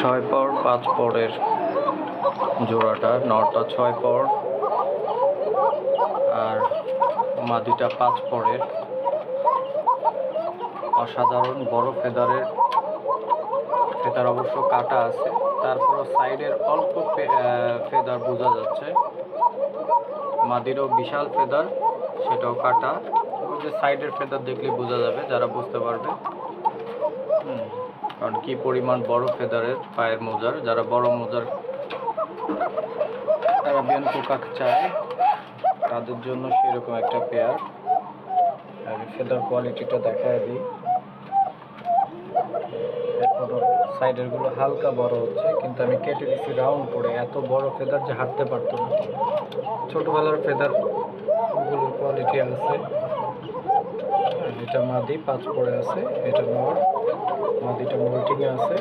ছয় পর পাঁচ পরের জোড়াটা নটা ছয় পর আর মাদিটা পাঁচ পরের। অসাধারণ বড় ফেদারের ফেদার অবশ্য কাটা আছে তারপরও সাইডের অল্প ফেদার বোঝা যাচ্ছে। মাদিরও বিশাল ফেদার সেটাও কাটা। ওই যে সাইডের ফেদার দেখলে বোঝা যাবে যারা বুঝতে পারবে। হুম, কারণ কি পরিমাণ বড় ফেদারের পায়ের মোজার? যারা বড় মোজার আরাবিয়ান কোকাক চায়, তাদের জন্য সেরকম একটা পেয়ার আমি ফেদার কোয়ালিটিটা দেখায় দিই। সাইডেরগুলো হালকা বড় হচ্ছে, কিন্তু আমি কেটে দিচ্ছি রাউন্ড করে। এত বড় ফেদার যে হাঁটতে পারতো না। ছোটবেলার ফেদারগুলোর কোয়ালিটি আছে। এটা মাদি পাঁচ পরে আছে এটা মোর মাদিটা মোল্টিংয়ে আছে।